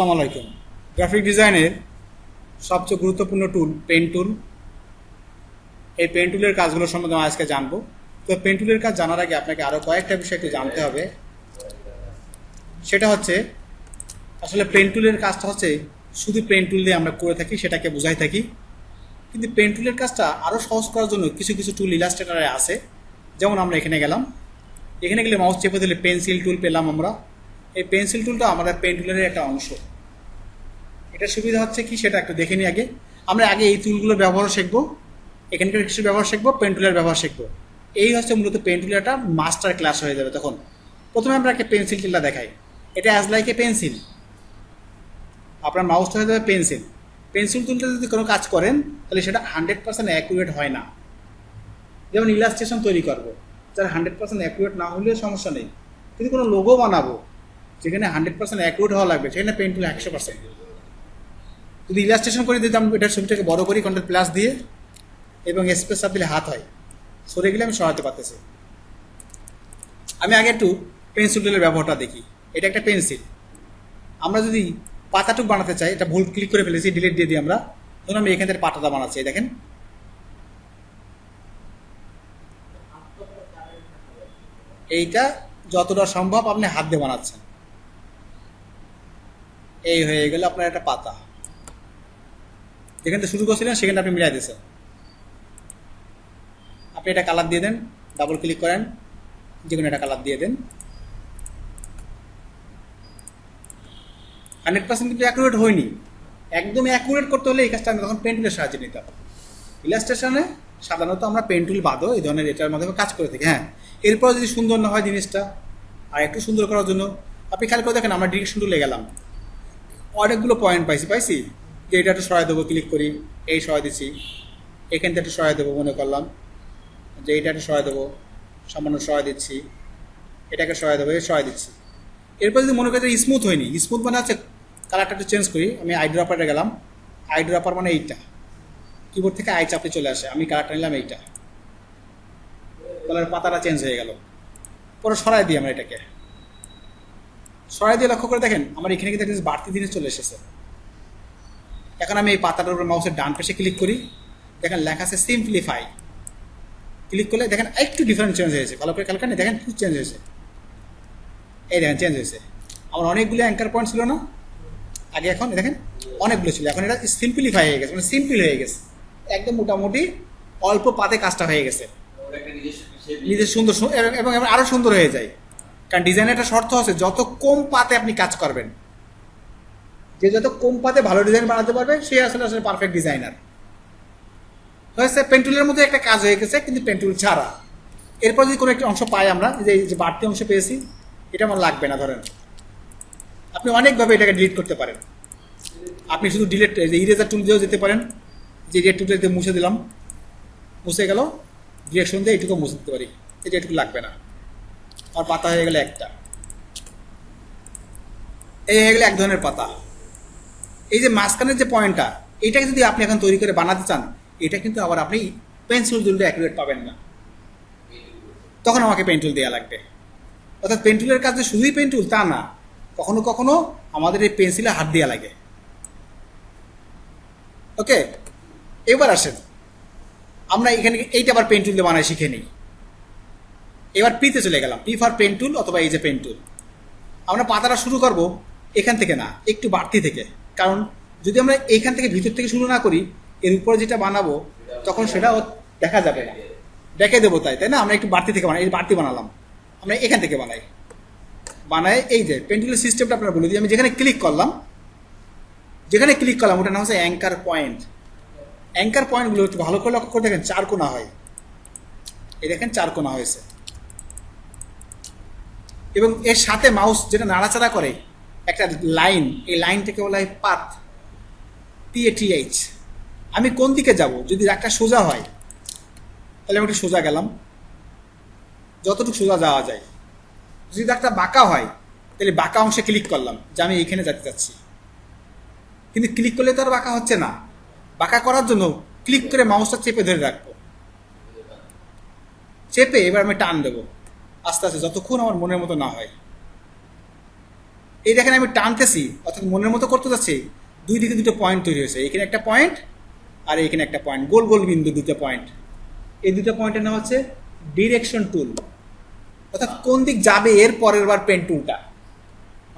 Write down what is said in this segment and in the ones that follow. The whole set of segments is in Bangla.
আসসালামু আলাইকুম। গ্রাফিক ডিজাইনের সবচেয়ে গুরুত্বপূর্ণ টুল পেন টুল এই পেন টুলের কাজগুলো সম্বন্ধে আমি আজকে জানব। তো পেন টুলের কাজ জানার আগে আপনাকে আরও কয়েকটা বিষয় একটু জানতে হবে। সেটা হচ্ছে, আসলে পেন টুলের কাজটা হচ্ছে শুধু পেন টুল দিয়ে আমরা করে থাকি, সেটাকে বোঝাই থাকি। কিন্তু পেন টুলের কাজটা আরও সহজ করার জন্য কিছু কিছু টুল ইলাস্ট্রেটারে আছে। যেমন আমরা এখানে গেলাম। এখানে গেলে মাউস চেপে দিলে পেন্সিল টুল পেলাম আমরা। এই পেন্সিল টুলটা আমাদের পেন টুলের একটা অংশ। এটা সুবিধা হচ্ছে কি সেটা একটু দেখে নিই আগে। আমরা আগে এই টুলগুলোর ব্যবহার শিখব। এখানকার কিছু ব্যবহার শিখব পেন টুলের ব্যবহার শিখব। এই হচ্ছে মূলত পেন টুলের একটা মাস্টার ক্লাস হয়ে যাবে তখন। প্রথমে আমরা একটা পেন্সিল টুলটা দেখাই। এটা অ্যাজ লাইক এ পেন্সিল আপনার মাউসটা হয়ে যাবে পেন্সিল পেন্সিল টুলটা যদি কোনো কাজ করেন, তাহলে সেটা হান্ড্রেড পার্সেন্ট অ্যাকুরেট হয় না। যেমন ইলাস্ট্রেশন তৈরি করব। যার হান্ড্রেড পার্সেন্ট অ্যাকুরেট না হলেও সমস্যা নেই। কিন্তু কোনো লোগো বানাবো যেখানে হান্ড্রেড পার্সেন্ট অ্যাকুরেট হওয়া লাগবে, সেখানে পেন একশো পার্সেন্ট যদি ইলাস্ট্রেশন করে দিতাম এটার ছবিটাকে বড় করি কন্ট্রোল প্লাস দিয়ে, এবং স্পেস চাপ দিলে হাত হয়, সরে গেলে আমি সরাতে পারতেছি। আমি আগে একটু পেন্সিল টুলের ব্যবহারটা দেখি। এটা একটা পেন্সিল আমরা যদি পাতাটুক বানাতে চাই, এটা ভুল ক্লিক করে ফেলেছি ডিলিট দিয়ে দিই আমরা। ধরুন আমি এখান থেকে পাতাটা বানাচ্ছি দেখেন। এইটা যতটা সম্ভব আপনি হাত দিয়ে বানাচ্ছেন। এই হয়ে গেল আপনার একটা পাতা। যেখান শুরু করছিলেন সেখানে আপনি মিলাই দিয়েছেন। আপনি এটা কালার দিয়ে দেন ডাবল ক্লিক করেন, যে কোনো একটা কালার দিয়ে দেন। হান্ড্রেড পার্সেন্ট কিন্তু অ্যাকুরেট হয়নি। একদম অ্যাকুরেট করতে হলে এই কাজটা আমি তখন পেন্টুলের সাহায্যে নিতাম। ইলাস্ট্রেশনে সাধারণত আমরা পেন্টুল বাদও এই ধরনের এটার মাধ্যমে কাজ করে থাকি হ্যাঁ। এরপর যদি সুন্দর না হয় জিনিসটা আর একটু সুন্দর করার জন্য, আপনি খেয়াল করে দেখেন আমরা ডিরেকশন টুলে গেলাম। অনেকগুলো পয়েন্ট পাইছি পাইছি? যে এটা একটু সরাই দেবো ক্লিক করি, এই সরাই দিচ্ছি। এখান থেকে একটা সরাই দেবো, মনে করলাম। যে এটা একটা সরাই দেবো, সামান্য সরাই দিচ্ছি। এটাকে সরাই দেবো এই সরাই দিচ্ছি। এরপর যদি মনে করি স্মুথ হয়নি স্মুথ মানে হচ্ছে কালারটা একটু চেঞ্জ করি, আমি আই ড্রপারে গেলাম। আই ড্রপার মানে এইটা। কিবোর্ড থেকে আই চাপে চলে আসে, আমি কালারটা নিলাম এইটা। কালার পাতাটা চেঞ্জ হয়ে গেল। পরে সরাই দিই আমরা এটাকে। সরাই দিয়ে লক্ষ্য করে দেখেন, আমার এখানে কিন্তু একটা বাড়তি জিনিস চলে এসেছে। এখন আমি এই পাতাটার উপর মাউসের ডান পাশে ক্লিক করি। দেখেন লেখা আছে সিম্পলিফাই ক্লিক করলে দেখেন একটু ডিফারেন্ট চেঞ্জ হয়েছে। ভালো করে খেয়াল দেখেন খুব চেঞ্জ হয়েছে। এই দেখেন চেঞ্জ হয়েছে। আমার অনেকগুলো অ্যাঙ্কার পয়েন্ট ছিল না। আগে এখন দেখেন অনেকগুলো ছিল। এখন এটা সিম্পলিফাই হয়ে গেছে মানে সিম্পল হয়ে গেছে। একদম মোটামুটি অল্প পাতে কাজটা হয়ে গেছে। নিজের সুন্দর এবং আরও সুন্দর হয়ে যায়। কারণ ডিজাইনের একটা শর্ত আছে, যত কম পাতে আপনি কাজ করবেন, যে যত কম পাতে ভালো ডিজাইন বানাতে পারবে, সে আসলে আসলে পারফেক্ট ডিজাইনার হয়েছে পেন্টুলের মধ্যে একটা কাজ হয়ে গেছে, কিন্তু পেন্টুল ছাড়া। এরপর যদি কোনো একটা অংশ পাই আমরা যে, এই যে বাড়তি অংশ পেয়েছি, এটা আমার লাগবে না, ধরেন। আপনি অনেকভাবে এটাকে ডিলিট করতে পারেন। আপনি শুধু ডিলিট যে ইরেজার টুল দিয়েও যেতে পারেন। যে রেড টুলটা দিয়ে মুছে দিলাম, মুছে গেল ডিরেকশন দিয়ে এটুকু মুছে দিতে পারি। এটা এটুকু লাগবে না। আর পাতা হয়ে গেলে একটা। এই হয়ে গেলে এক ধরনের পাতা। এই যে মাঝখানের যে পয়েন্টটা, এটাকে যদি আপনি এখন তৈরি করে বানাতে চান, এটা কিন্তু আবার আপনি পেন্সিল টুলটা অ্যাকুরেট পাবেন না। তখন আমাকে পেন্টুল দেওয়া লাগবে। অর্থাৎ পেন্টুলের কাজে শুধুই পেন্টুল তা না, কখনো কখনো আমাদের এই পেন্সিলে হাত দেওয়া লাগে। ওকে, এবার আসেন। আমরা এখানে এইটা আবার পেন্টুল দিয়ে বানাই, শিখে নিই। এবার পিতে চলে গেলাম। পি ফর পেন্টুল অথবা এই যে পেন্টুল আমরা পাতাটা শুরু করব এখান থেকে না, একটু বাড়তি থেকে। কারণ যদি আমরা এইখান থেকে ভিতর থেকে শুরু না করি, এর উপরে যেটা বানাবো, তখন সেটা দেখা যাবে না। দেখে দেবো তাই তাই না? আমরা একটু বাড়তি থেকে বানাই, এই বাড়তি বানালাম। আমরা এখান থেকে বানাই। বানায় এই যে পেন্টুলের সিস্টেমটা আপনার বলে দিই। আমি যেখানে ক্লিক করলাম, যেখানে ক্লিক করলাম, ওটার নাম হচ্ছে অ্যাঙ্কার পয়েন্ট অ্যাঙ্কার পয়েন্টগুলো একটু ভালো করে লক্ষ্য করে দেখেন, চার কোনা হয়। এই দেখেন, চার কোনা হয়েছে। এবং এর সাথে মাউস যেটা নাড়াচাড়া করে, একটা লাইন এই লাইনটাকে বলা হয় পাথ পিএটিএইচ আমি কোন দিকে যাব? যদি একটা সোজা হয়, তাহলে আমি একটু সোজা গেলাম। যতটুকু সোজা যাওয়া যায়। যদি একটা বাঁকা হয়, তাহলে বাঁকা অংশে ক্লিক করলাম যে আমি এইখানে যেতে চাচ্ছি। কিন্তু ক্লিক করলে তো আর বাঁকা হচ্ছে না। বাঁকা করার জন্য ক্লিক করে মাউসটা চেপে ধরে রাখব। চেপে এবার আমি টান দেবো। আস্তে আস্তে, যতক্ষণ আমার মনের মতো না হয়। এই দেখেন আমি টানতেছি, অর্থাৎ মনের মতো করতে যাচ্ছি, দুই দিকে দুটো পয়েন্ট তৈরি হয়েছে। এখানে একটা পয়েন্ট আর এখানে একটা পয়েন্ট গোল গোল বিন্দু দুটো পয়েন্ট এই দুটো পয়েন্টের নাম হচ্ছে ডিরেকশন টুল অর্থাৎ কোন দিক যাবে এর পরের বার পেন টুলটা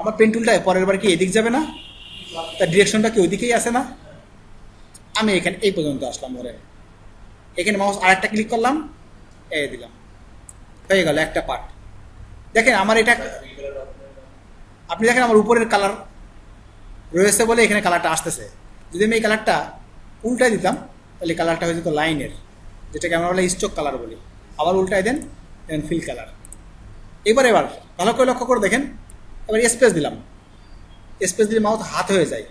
আমার পেন টুলটা পরের বার কি এদিক যাবে না? তার ডিরেকশনটা কি ওইদিকেই আসে না? আমি এখানে, এই পর্যন্ত আসলাম ধরে। এখানে মাউস আরেকটা ক্লিক করলাম এ দিলাম। হয়ে গেল একটা পার্ট দেখেন আমার এটা আপনি দেখেন আমার উপরের কালার রয়েছে বলে এখানে কালারটা আসতেছে। যদি আমি এই কালারটা উল্টাই দিতাম, তাহলে কালারটা হয়ে যেত লাইনের, যেটাকে আমরা বলে স্টোক কালার বলি। আবার উল্টাই দেন দেন ফিল কালার এবার এবার, ভালো করে লক্ষ্য করে দেখেন। এবার স্পেস দিলাম। স্পেস দিলে মাউথ হাত হয়ে যায়।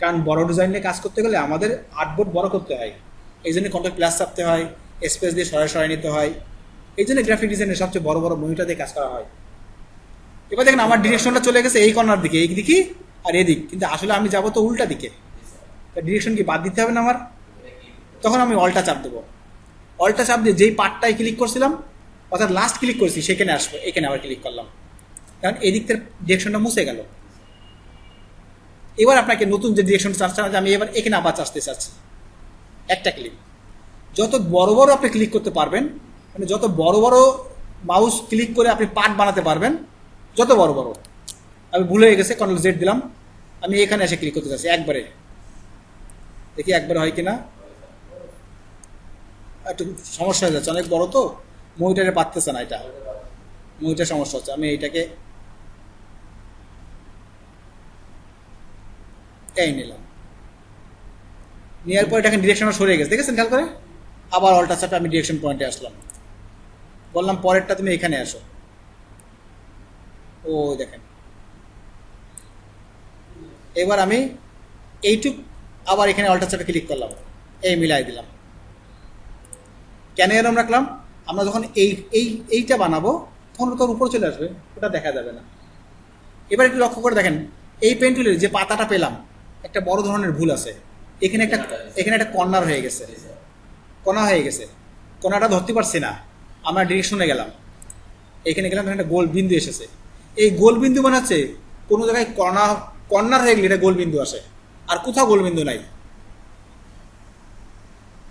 কারণ বড় ডিজাইন নিয়ে কাজ করতে গেলে আমাদের আর্টবোর্ড বড় করতে হয়। এই জন্য কন্ট্রোল প্লাস চাপতে হয় স্পেস দিয়ে সরাই সরাই নিতে হয়। এই জন্য গ্রাফিক ডিজাইনের সবচেয়ে বড় বড় মনিটর দিয়ে কাজ করা হয়। এবার দেখেন আমার ডিরেকশনটা চলে গেছে এই কর্নার দিকে, এই দিকে আর এদিক। কিন্তু আসলে আমি যাব তো উল্টা দিকে। ডিরেকশন কি বাদ দিতে হবে না আমার? তখন আমি অল্টা চাপ দেবো। অল্টা চাপ দিয়ে যেই পার্টটায় ক্লিক করছিলাম, অর্থাৎ লাস্ট ক্লিক করছি, সেখানে আসব, এখানে আবার ক্লিক করলাম। কারণ এদিক থেকে ডিরেকশনটা মুছে গেল। এবার আপনাকে নতুন যে ডিরেকশন চাচ্ছেন যে আমি এবার এখানে আবার চাচ্তে চাচ্ছি। একটা ক্লিক যত বড় বড় আপনি ক্লিক করতে পারবেন মানে যত বড় বড় মাউস ক্লিক করে আপনি পার্ট বানাতে পারবেন, যত বড় বড়। আমি ভুলে হয়ে গেছে কন্ট্রোল জেড দিলাম। আমি এখানে এসে ক্লিক করতে চাচ্ছি, একবারে। দেখি একবারে হয় কিনা। একটু সমস্যা হয়ে যাচ্ছে, অনেক বড় তো। মনিটারে পারতেছে না এটা। মনিটার সমস্যা হচ্ছে, আমি এইটাকে এই নিলাম। নেওয়ার পর এটা ডিরেকশন সরে গেছে, দেখেছেন খেয়াল করে? আবার অল্টা চাপে আমি ডিরেকশন পয়েন্টে আসলাম। বললাম, পরেরটা তুমি এখানে আসো। ও, দেখেন। এবার আমি এইটুক আবার এখানে অল্টা চাপে ক্লিক করলাম। এই মিলাই দিলাম। কেন এরম রাখলাম? আমরা যখন এই এই, এইটা বানাবো তখন ওটা উপরে চলে আসবে, ওটা দেখা যাবে না। এবার একটু লক্ষ্য করে দেখেন, এই পেন্টুলের যে পাতাটা পেলাম, একটা বড় ধরনের ভুল আছে। এখানে একটা এখানে একটা কর্নার হয়ে গেছে। কণা হয়ে গেছে। কণাটা ধরতে পারছি না। আমরা ডিরেকশনে গেলাম। এখানে গেলাম একটা গোল বিন্দু এসেছে। এই গোল বিন্দু মানে হচ্ছে কোনো জায়গায় কণা কর্নার হয়ে গেলে এটা গোল বিন্দু আসে, আর কোথাও গোল বিন্দু নাই।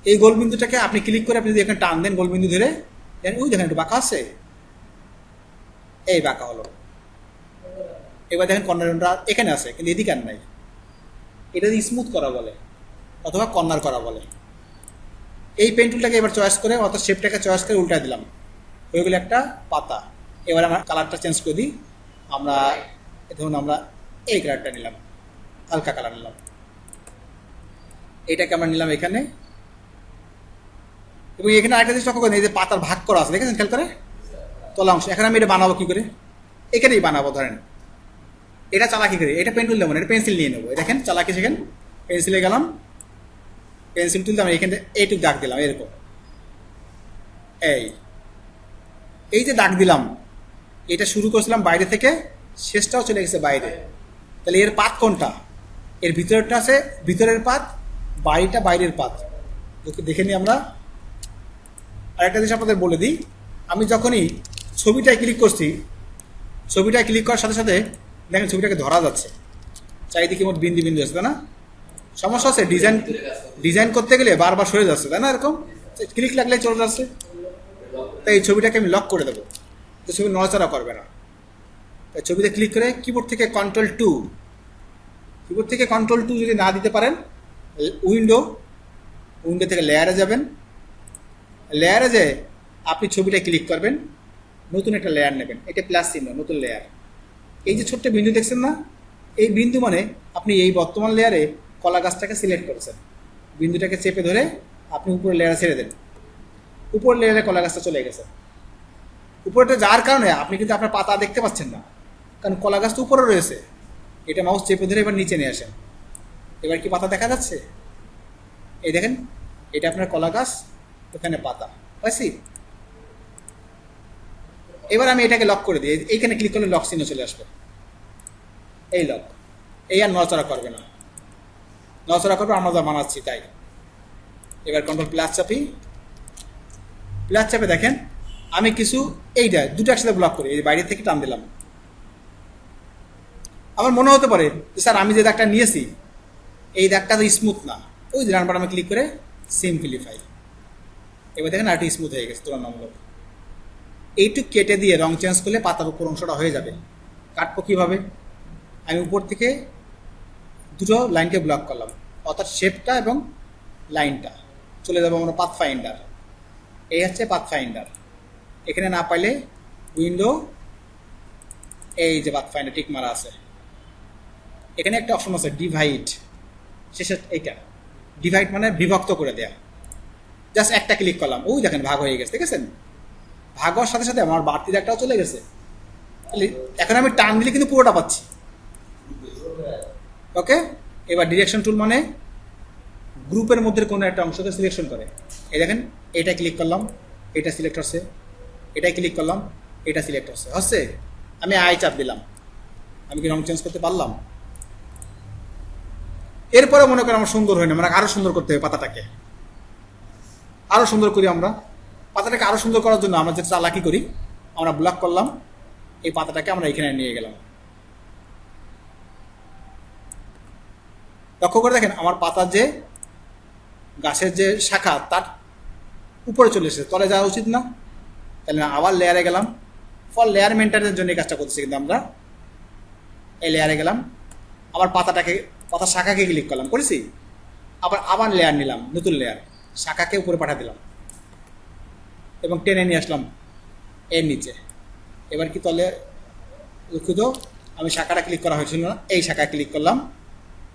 এই গোল বিন্দুটাকে আপনি ক্লিক করে আপনি যদি এখানে টান দেন গোল বিন্দু ধরে দেখেন ওই দেখেন একটু বাঁকা আছে। এই বাঁকা হলো। এবার দেখেন কর্নারটা এখানে আছে, কিন্তু এদিকে আর নাই। এটা স্মুথ করা বলে, অথবা কর্নার করা বলে। এই পেন্টুলটাকে এবার চয়েস করে, অর্থাৎ শেপটাকে চয়েস করে উল্টা দিলাম। হয়ে গেলো একটা পাতা। এবার আমরা কালারটা চেঞ্জ করে দিই। আমরা, ধরুন আমরা এই কালারটা নিলাম, হালকা কালার নিলাম। এটাকে আমরা নিলাম এখানে। এবং এখানে আরেকটা জিনিস লক্ষ্য করেন, এই যে পাতার ভাগ করা আছে, দেখেছেন খেয়াল করে? তলা অংশ। এখানে আমি এটা বানাবো কী করে? এখানেই বানাবো, ধরেন। এটা চালাকি করে, এটা পেন্টুল দেবো না এটা পেন্সিল নিয়ে নেব। দেখেন, চালাকি সেখানে পেন্সিলে গেলাম। পেন্সিল তুলতে আমি এখানে এইটুক দাগ দিলাম, এরকম। এই। এই যে দাগ দিলাম, এটা শুরু করেছিলাম বাইরে থেকে, শেষটাও চলে গেছে বাইরে। তাহলে এর পাত কোনটা? এর ভিতরেরটা আছে, ভিতরের পাত, বাড়িটা বাইরের পাত। দেখে নিই আমরা। আরেকটা জিনিস আপনাদের বলে দিই, আমি যখনই ছবিটায় ক্লিক করছি, ছবিটায় ক্লিক করার সাথে সাথে দেখেন ছবিটাকে ধরা যাচ্ছে। চারিদিকে মোট বিন্দু বিন্দু আছে, তাই না? সমস্যা আছে ডিজাইন ডিজাইন করতে গেলে বারবার সরে যাচ্ছে, তাই না এরকম? ক্লিক লাগলে চলে যাচ্ছে। তাই এই ছবিটাকে আমি লক করে দেবো। তো ছবি নড়াচড়া করবে না। তাই ছবিতে ক্লিক করে কিবোর্ড থেকে কন্ট্রোল টু কিবোর্ড থেকে কন্ট্রোল টু যদি না দিতে পারেন উইন্ডো উইন্ডো থেকে লেয়ারে যাবেন। লেয়ারে যে আপনি ছবিটা ক্লিক করবেন। নতুন একটা লেয়ার নেবেন। এটা প্লাস চিহ্ন, নতুন লেয়ার এই যে ছোট্ট বিন্দু দেখছেন না? এই বিন্দু মানে আপনি এই বর্তমান লেয়ারে কলা গাছটাকে সিলেক্ট করেছেন। বিন্দুটাকে চেপে ধরে আপনি উপরের লেয়ারে ছেড়ে দেন। উপর লেয়ারে কলা গাছটা চলে গেছে। উপরেটা যাওয়ার কারণে, আপনি কিন্তু আপনার পাতা দেখতে পাচ্ছেন না। কারণ কলা গাছ তো উপরে রয়েছে। এটা মাউস চেপে ধরে এবার নিচে নিয়ে আসেন। এবার কি পাতা দেখা যাচ্ছে? এই দেখেন, এটা আপনার কলা গাছ, ওখানে পাতা। পাইছি এবার আমি এটাকে লক করে দিই। এইখানে ক্লিক করলে লক চিহ্ন চলে আসবে। এই লক এই আর নড়াচড়া করবে না। নড়াচড়া করবে, আমরা যা বানাচ্ছি তাই। এবার কন্ট্রোল প্লাস চাপি। প্লাস চাপে দেখেন, আমি কিছু এইটা, দুটো একসাথে ব্লক করি, এই বাইরে থেকে টান দিলাম। আমার মনে হতে পারে যে স্যার, আমি যে দাগটা নিয়েছি, এই দাগটা তো স্মুথ না। ওই ডান বাটনে ক্লিক করে সিম্পলিফাই এবার দেখেন আরেকটু স্মুথ হয়ে গেছে, তুলনামূলক। এইটু কেটে দিয়ে রং চেঞ্জ করলে পাতার উপর অংশটা হয়ে যাবে। কাটবো কীভাবে? আমি উপর থেকে দুটো লাইনকে ব্লক করলাম। অর্থাৎ শেপটা এবং লাইনটা চলে যাব আমরা পাথ ফাইন্ডার এই হচ্ছে পাথ ফাইন্ডার এখানে না পাইলে উইন্ডো এই যে পাথ ফাইন্ডার টিক মারা আছে। এখানে একটা অপশন আছে ডিভাইড শেষে এইটা। ডিভাইড মানে বিভক্ত করে দেয়া। জাস্ট একটা ক্লিক করলাম। ওই দেখেন, ভাগ হয়ে গেছে ঠিক দেখেছেন? ভাগ হওয়ার সাথে সাথে আমার বাড়তি একটাও চলে গেছে। এখন আমি টান দিলে কিন্তু পুরোটা পাচ্ছি। ওকে? এবার ডিরেকশন টুল মানে গ্রুপের মধ্যে কোনো একটা অংশকে সিলেকশন করে। এই দেখেন, এটা ক্লিক করলাম, এটা সিলেক্ট হচ্ছে এটাই ক্লিক করলাম, এটা সিলেক্ট হচ্ছে। হচ্ছে? আমি আই চাপ দিলাম। আমি কি রং চেঞ্জ করতে পারলাম? এরপরে মনে করেন আমার সুন্দর হয় না মানে আরও সুন্দর করতে হবে পাতাটাকে। আরও সুন্দর করি আমরা। পাতাটাকে আরও সুন্দর করার জন্য আমরা যেটা চালাকি করি, আমরা ব্লক করলাম, এই পাতাটাকে আমরা এখানে নিয়ে গেলাম। লক্ষ্য করে দেখেন, আমার পাতার যে গাছের যে শাখা, তার উপরে চলে এসেছে। তলে যাওয়া উচিত না। তাহলে না, আবার লেয়ারে গেলাম। ফল লেয়ার মেনটেনের জন্য এই কাজটা করতেছি কিন্তু আমরা। এই লেয়ারে গেলাম। আবার পাতাটাকে, পাতার শাখাকে ক্লিক করলাম। করেছি? আবার আবার লেয়ার নিলাম, নতুন লেয়ার শাখাকে উপরে পাঠা দিলাম। এবং টেনে নিয়ে আসলাম এর নিচে। এবার কি তলে দুঃখিত আমি শাখাটা ক্লিক করা হয়েছিল না, এই শাখায় ক্লিক করলাম।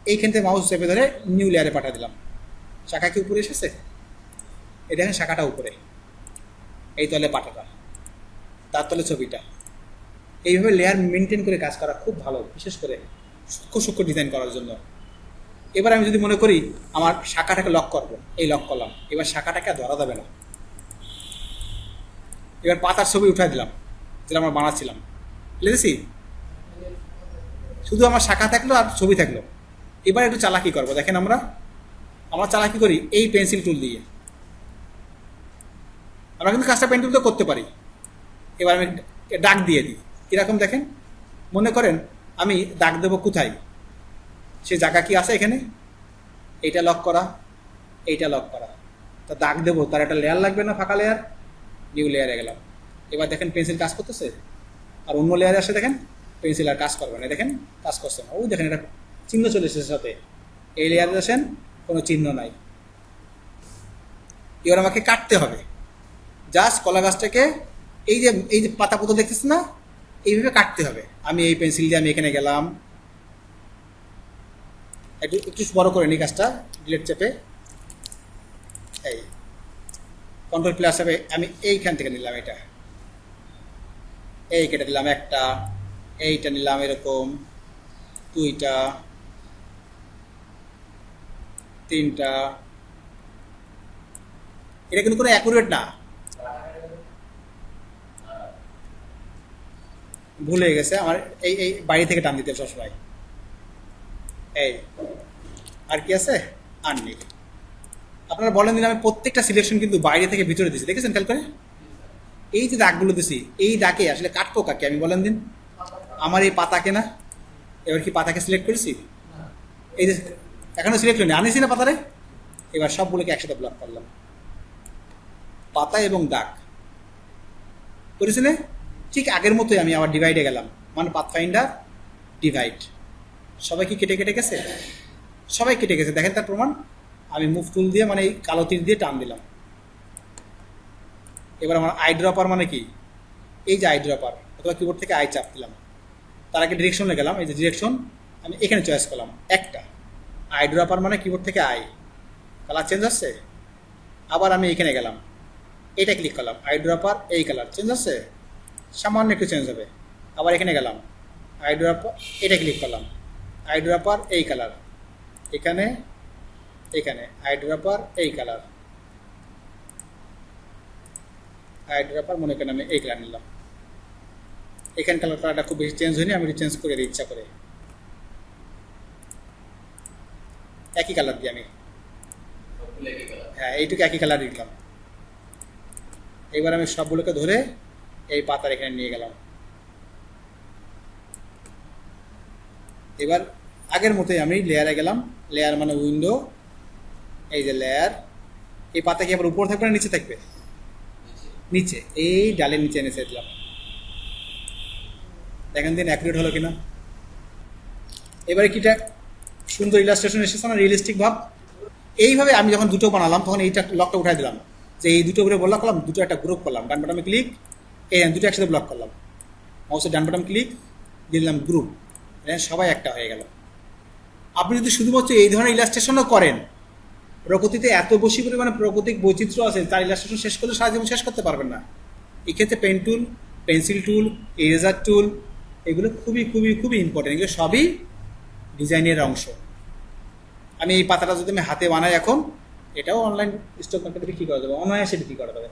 এইখান থেকে মাউস চেপে ধরে নিউ লেয়ারে পাঠা দিলাম। শাখা কি উপরে এসেছে? এই দেখেন শাখাটা উপরে। এই তলে পাঠাটা, তার তলে ছবিটা। এইভাবে লেয়ার মেনটেন করে কাজ করা খুব ভালো, বিশেষ করে সূক্ষ্ম সূক্ষ্ম ডিজাইন করার জন্য। এবার আমি যদি মনে করি আমার শাখাটাকে লক করব, এই লক করলাম। এবার শাখাটাকে ধরা যাবে না। এবার পাতার ছবি উঠাই দিলাম, যেটা আমরা বানাচ্ছিলাম। বুঝেছি? শুধু আমার শাখা থাকল আর ছবি থাকল। এবার একটু চালাকি করব। দেখেন আমরা আমরা চালাকি করি এই পেন্সিল টুল দিয়ে। আমরা কিন্তু কাজটা পেন তো করতে পারি। এবার আমি ডাক দিয়ে দিই। কীরকম দেখেন? মনে করেন আমি দাগ দেবো কোথায়? সে জায়গা কি আছে এখানে? এইটা লক করা, এইটা লক করা। তা দাগ দেবো, তার একটা লেয়ার লাগবে না ফাঁকা লেয়ার নিউ লেয়ারে গেলাম। এবার দেখেন পেন্সিল কাজ করতেছে। আর অন্য লেয়ারে আসে দেখেন, পেন্সিল আর কাজ করবে না। দেখেন, কাজ করছে না। ওই দেখেন এটা চিহ্ন চলে এসেছে সাথে। এই আসেন কোনো চিহ্ন নাই। এবার আমাকে কাটতে হবে। জাস্ট কলা গাছটাকে এই যে এই যে পাতা পুতো দেখতেছি না? এইভাবে কাটতে হবে। আমি এই পেন্সিল দিয়ে আমি এখানে গেলাম। একটু একটু বড় করে নিই কাজটা ডিলেট চেপে। এই। কন্ট্রোল প্লাস হবে, আমি এইখান থেকে নিলাম এটা। এই কেটে দিলাম একটা, এইটা নিলাম এরকম, দুইটা। তিনটা। এটা কিন্তু কোনো অ্যাকুরেট না। ভুলে গেছে। আমার এই এই বাড়ি থেকে টান দিতে সবসময়। এই, আর কি আছে? আর নেই। আপনারা বলেন দিন আমি প্রত্যেকটা সিলেকশন কিন্তু বাইরে থেকে ভিতরে দিছি। দেখেছেন খেয়াল করে? এই যে দাগগুলো দিছি, এই দাগে আসলে কাটবো কাকে? আমি বলেন দিন। আমার এই পাতাকে না? এবার কি পাতাকে সিলেক্ট করেছি? এই যে এখনও সিলেক্ট হয়নি আনিছি না পাতারে এবার সবগুলোকে একসাথে ব্লক করলাম। পাতা এবং দাগ। করেছি না ঠিক আগের মতোই আমি আবার ডিভাইডে গেলাম। মানে পাথফাইন্ডার ডিভাইড সবাই কি কেটে কেটে গেছে? সবাই কেটে গেছে। দেখেন তার প্রমাণ। আমি মুভ টুল দিয়ে মানে এই কালো তীর দিয়ে টান দিলাম। এবার আমার আই ড্রপার মানে কি? এই যে আই ড্রপার অথবা কিবোর্ড থেকে আই চাপ দিলাম। তার আগে ডিরেকশনে গেলাম। এই যে ডিরেকশন আমি এখানে চয়েস করলাম। একটা। আই ড্রপার মানে কিবোর্ড থেকে আই কালার চেঞ্জ আসছে? আবার আমি এখানে গেলাম। এটা ক্লিক করলাম। আই ড্রপার এই কালার চেঞ্জ আসছে? সামান্য একটু চেঞ্জ হবে। আবার এখানে গেলাম। আই ড্রপার এটা ক্লিক করলাম। আই ড্রপার এই কালার এখানে এখানে। আই ড্রপার এই কালার আই ড্রপার মনে করেন আমি এই কালার নিলাম। এখানে কালার কালারটা খুব বেশি চেঞ্জ হয়নি, আমি চেঞ্জ করে দিই, ইচ্ছা করে। একই কালার দিই আমি। হ্যাঁ এইটুকু একই কালার দিলাম। এবার আমি সবগুলোকে ধরে এই পাতার এখানে নিয়ে গেলাম। এবার আগের মতোই আমি লেয়ারে গেলাম। লেয়ার মানে উইন্ডো এই যে লেয়ার এই পাতা কি আবার উপর থাকবে না নিচে থাকবে? নিচে। এই ডালের নিচে এনে দিলাম। দেখেন দিন অ্যাকুরেট হলো কিনা। এবারে কিটা সুন্দর ইলাস্ট্রেশন এসেছে না রিয়েলিস্টিক ভাব? এইভাবে আমি যখন দুটো বানালাম, তখন এইটা লকটা উঠাই দিলাম। যে এই দুটো করে ব্লক করলাম, দুটো একটা গ্রুপ করলাম। ডান বাটনে ক্লিক এই দুটো একসাথে ব্লক করলাম। মাউসের ডান বাটন ক্লিক দিলাম গ্রুপ সবাই একটা হয়ে গেল। আপনি যদি শুধুমাত্র এই ধরনের ইলাস্ট্রেশনও করেন, প্রকৃতিতে এত বেশি পরিমাণে প্রাকৃতিক বৈচিত্র্য আছে, তার ইলাস্ট্রেশন শেষ করলে সারা জীবন শেষ করতে পারবেন না। এক্ষেত্রে pen tool pencil tool eraser tool এগুলো খুবই খুবই খুবই ইম্পর্টেন্ট এগুলো সবই ডিজাইনের অংশ। আমি এই পাতাটা যদি আমি হাতে বানাই এখন, এটাও অনলাইন স্টক মার্কেটে বিক্রি করা যাবে অনায়াসে বিক্রি করা যাবে।